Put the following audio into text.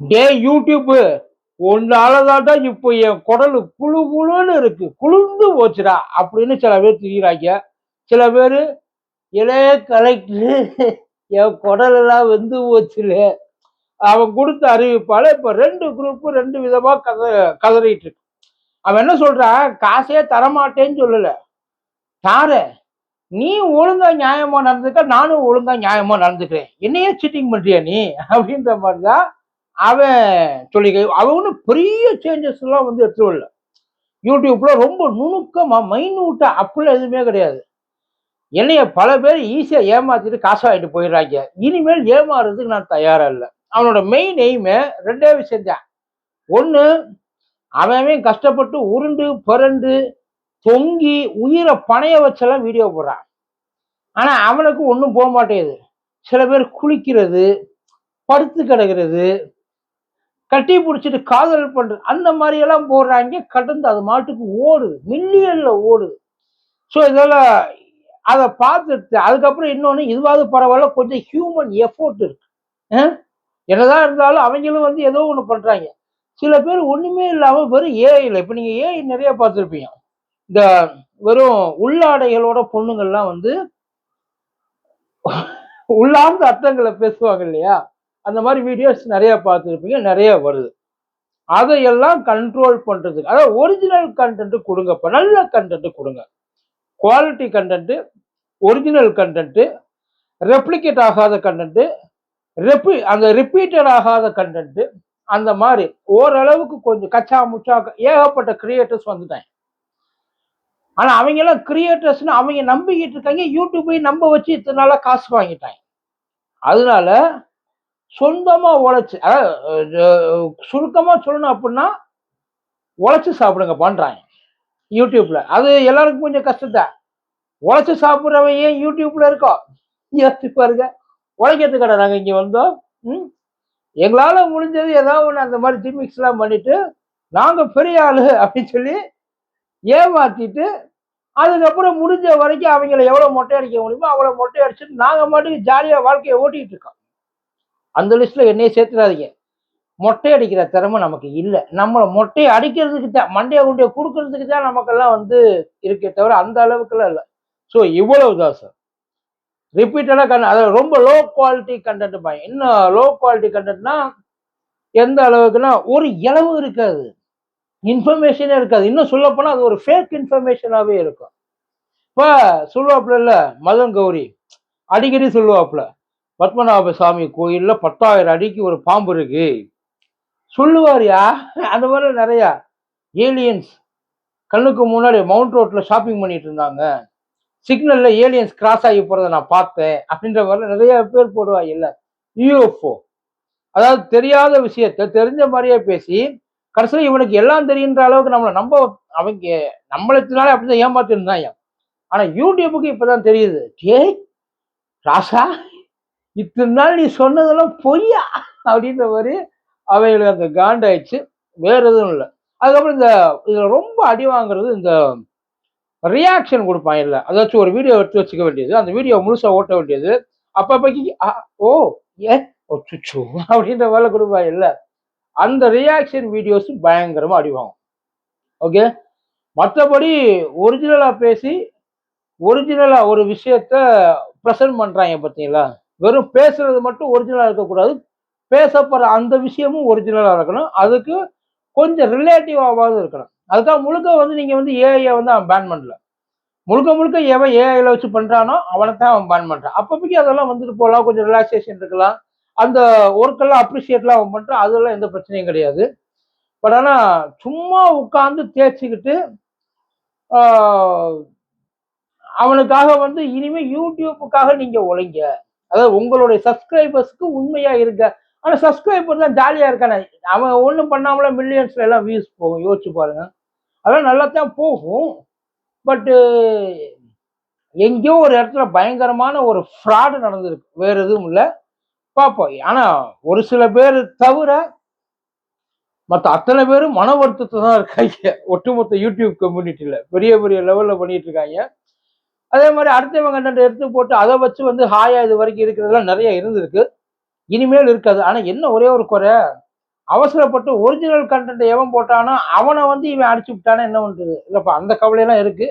டே YouTube உன்னாலதான்டா இப்போ என் குடல் குழு குழுன்னு இருக்கு. குளிர்ந்து போச்சுடா அப்படின்னு சில பேர் திரியிறாங்க. சில பேர் இளைய கலெக்டர் என் குடலெல்லாம் வெந்து போச்சுல. அவன் கொடுத்த அறிவிப்பால இப்போ ரெண்டு குரூப்பு ரெண்டு விதமாக கத கதறிட்டு இருக்கு. அவன் என்ன சொல்றான் காசே தரமாட்டேன்னு சொல்லலை. தார நீ ஒழுங்கா நியாயமா நடந்துக்க நானும் ஒழுங்கா நியாயமா நடந்துக்கிறேன். என்னையே சீட்டிங் பண்றியா நீ? அப்படின்ற மாதிரி தான் அவன் சொல்லி அவன் ஒன்றும் பெரிய சேஞ்சஸ் எல்லாம் வந்து எடுத்து வரல. யூடியூப்ல ரொம்ப நுணுக்கமா மைன்யூட்டாக அப்படிலாம் எதுவுமே கிடையாது. என்னைய பல பேர் ஈஸியா ஏமாத்திட்டு காசாகிட்டு போயிடுறாங்க. இனிமேல் ஏமாறுறதுக்கு நான் தயாராக இல்லை. அவனோட மெயின் எய்மே ரெண்டே விஷயம் தான். ஒன்று அவன் அவன் கஷ்டப்பட்டு உருண்டு புரண்டு தொங்கி உயிரை பணைய வச்செல்லாம் வீடியோ போடுறான். ஆனா அவனுக்கு ஒன்றும் போக மாட்டேங்குது. சில பேர் குளிக்கிறது படுத்து கிடக்கிறது கட்டி பிடிச்சிட்டு காதல் பண்ணுறது அந்த மாதிரியெல்லாம் போடுறாங்க. கடந்து அது மாட்டுக்கு ஓடுது. மில்லியனில் ஓடுது. ஸோ இதெல்லாம் அதை பார்த்துட்டு அதுக்கப்புறம் இன்னொன்று இதுவாவது பரவாயில்ல கொஞ்சம் ஹியூமன் எஃபோர்ட் இருக்கு. என்னதான் இருந்தாலும் அவங்களும் வந்து ஏதோ ஒன்று பண்ணுறாங்க சில பேர் ஒன்றுமே இல்லாமல் வெறும் ஏஐயில் இப்போ நீங்கள் ஏஐ நிறைய பார்த்துருப்பீங்க. இந்த வெறும் உள்ளாடைகளோட பொண்ணுங்கள்லாம் வந்து உள்ளார்ந்த அர்த்தங்களை பேசுவாங்க இல்லையா? அந்த மாதிரி வீடியோஸ் நிறைய பார்த்துருப்பீங்க நிறைய வருது. அதையெல்லாம் கண்ட்ரோல் பண்ணுறதுக்கு அதாவது ஒரிஜினல் கண்டென்ட்டு கொடுங்க இப்போ நல்ல கண்டென்ட்டு கொடுங்க. Quality content original content replicate ஆகாத கண்டென்ட்டு ரெப்பி அந்த ரிப்பீட்டட் ஆகாத கண்டென்ட்டு அந்த மாதிரி ஓரளவுக்கு கொஞ்சம் கச்சா முச்சா ஏகப்பட்ட கிரியேட்டர்ஸ் வந்துட்டாங்க. ஆனால் அவங்க எல்லாம் கிரியேட்டர்ஸ்னு அவங்க நம்பிக்கிட்டு இருக்காங்க யூடியூப்பையும் நம்ப வச்சு இத்தனை நாளாக காசு வாங்கிட்டாங்க. அதனால சொந்தமா உழைச்சி அதாவது சுருக்கமாக சுருக்கமா சொல்லணும் அப்படின்னா உழைச்சி சாப்பிடுங்க பண்றாங்க. யூடியூப்ல. அது எல்லாருக்கும் கொஞ்சம் கஷ்டத்தான் உழைச்சி சாப்பிட்றவன் ஏன் யூடியூப்ல இருக்கோம் யோசிச்சு பாருங்க. உழைக்கிறதுக்கு கடை நாங்கள் இங்கே வந்தோம். ம்? எங்களால் முடிஞ்சது ஏதாவது ஒன்று அந்த மாதிரி ஜிமிக்ஸ்லாம் பண்ணிவிட்டு பண்ணிட்டு பெரிய ஆள் அப்படின்னு சொல்லி ஏமாற்றிட்டு அதுக்கப்புறம் முடிஞ்ச வரைக்கும் அவங்கள எவ்வளோ மொட்டை அடிக்க முடியுமோ அவ்வளோ மொட்டை அடிச்சுட்டு நாங்கள் மட்டும் ஜாலியாக வாழ்க்கையை ஓட்டிகிட்டு இருக்கோம். அந்த லிஸ்ட்ல என்னையே சேர்த்துடாதீங்க மொட்டை அடிக்கிற திறமை நமக்கு இல்லை. நம்மளை மொட்டையை அடிக்கிறதுக்கு தான் மண்டையை உண்டையை கொடுக்கறதுக்கு தான் நமக்கெல்லாம் வந்து இருக்கே தவிர அந்த அளவுக்குலாம் இல்லை. ஸோ இவ்வளவு தான் சார் ரிப்பீட்டடாக கண்ட அதாவது ரொம்ப லோ குவாலிட்டி கண்டென்ட் பாய் இன்னும் லோ குவாலிட்டி கண்டென்ட்னா எந்த அளவுக்குன்னா ஒரு இளவு இருக்காது. இன்ஃபர்மேஷனே இருக்காது. இன்னும் சொல்லப்போனால் அது ஒரு ஃபேக் இன்ஃபர்மேஷனாகவே இருக்கும். இப்போ சொல்லுவாப்புல இல்லை மதன் கௌரி. அடிக்கடி சொல்லுவாப்புல பத்மநாப சாமி கோயிலில் பத்தாயிரம் அடிக்கு ஒரு பாம்பு இருக்கு. சொல்லுவாரியா? அந்த மாதிரி நிறையா ஏலியன்ஸ் கண்ணுக்கு முன்னாடி மவுண்ட் ரோட்டில் ஷாப்பிங் பண்ணிட்டு இருந்தாங்க. சிக்னலில் ஏலியன்ஸ் கிராஸ் ஆகி போகிறத நான் பார்த்தேன். அப்படின்ற மாதிரி நிறைய பேர் போடுவா இல்லை யூஎஃப்ஓ அதாவது தெரியாத விஷயத்த தெரிஞ்ச மாதிரியே பேசி கடைசியில் இவனுக்கு எல்லாம் தெரியுன்ற அளவுக்கு நம்மளை நம்ப அவங்க நம்மளத்தினாலே அப்படி தான் இருந்தாங்க ஆனால் யூடியூபுக்கு இப்போ தான் தெரியுது. டேய் ராசா இத்தனை நாள் நீ சொன்னதெல்லாம் பொய்யா? அப்படின்ற மாதிரி அவைகளுக்கு அந்த காண்டாயிடுச்சு வேற எதுவும் இல்லை. அதுக்கப்புறம் இந்த இதில் ரொம்ப அடி வாங்குறது இந்த ரியாக்ஷன் கொடுப்பான் இல்லை. அதாச்சும் ஒரு வீடியோ எடுத்து வச்சுக்க வேண்டியது. அந்த வீடியோ முழுசாக ஓட்ட வேண்டியது. அப்பப்போக்கி ஆ, ஓ ஏ சுச்சு அப்படின்ற வேலை கொடுப்பான் இல்லை. அந்த ரியாக்ஷன் வீடியோஸ் பயங்கரமாக அடி வாங்கும். ஓகே மற்றபடி ஒரிஜினலாக பேசி ஒரிஜினலாக ஒரு விஷயத்த ப்ரெசென்ட் பண்ணுறாங்க பார்த்தீங்களா வெறும் பேசுறது மட்டும் ஒரிஜினலாக இருக்கக்கூடாது. பேசப்படுற அந்த விஷயமும் ஒரிஜினலாக இருக்கணும். அதுக்கு கொஞ்சம் ரிலேட்டிவாவது இருக்கணும். அதுக்காக முழுக்க வந்து நீங்கள் வந்து ஏஐயை வந்து அவன் பேன் பண்ணல. முழுக்க முழுக்க எவன் ஏஐயில் வச்சு பண்ணுறானோ அவனை தான் அவன் பேன் பண்ணுறான் அப்பப்போக்கி அதெல்லாம் வந்துட்டு போகலாம். கொஞ்சம் ரிலாக்ஸேஷன் இருக்கலாம். அந்த ஒர்க்கெல்லாம் அப்ரிஷியேட்லாம் அவன் பண்ணுறான் அதெல்லாம் எந்த பிரச்சனையும் கிடையாது. பட் ஆனால் சும்மா உட்காந்து தேய்ச்சிக்கிட்டு அவனுக்காக வந்து இனிமேல் யூடியூப்புக்காக நீங்கள் உழைங்க அதாவது உங்களுடைய சப்ஸ்கிரைபர்ஸ்க்கு உண்மையா இருக்க ஆனா சப்ஸ்கிரைபர் தான் ஜாலியா இருக்கானே. அவன் ஒண்ணும் பண்ணாமல மில்லியன்ஸ்ல எல்லாம் வியூஸ் போகும். யோசிச்சு பாருங்க. அதெல்லாம் நல்லா தான் போகும். பட்டு எங்கேயோ ஒரு இடத்துல பயங்கரமான ஒரு ஃப்ராடு நடந்திருக்கு. வேற எதுவும் இல்லை. பார்ப்போம். ஆனா ஒரு சில பேர் தவிர மற்ற அத்தனை பேரும் மன வருத்தத்தை தான் இருக்காங்க. ஒட்டுமொத்த யூடியூப் கம்யூனிட்டியில் பெரிய பெரிய லெவலில் பண்ணிட்டு இருக்காங்க. அதே மாதிரி அடுத்தவங்க கண்டென்ட் எடுத்து போட்டு அதை வச்சு வந்து ஹாயா இது வரைக்கும் இருக்கிறதெல்லாம் நிறைய இருந்திருக்கு. இனிமேல் இருக்காது. ஆனா என்ன ஒரே ஒரு குறை? அவசரப்பட்டு ஒரிஜினல் கண்டென்ட் எவன் போட்டானோ அவனை வந்து இவன் அடிச்சு விட்டானா என்ன பண்றது? இல்லைப்பா அந்த கவலையெல்லாம் இருக்கு.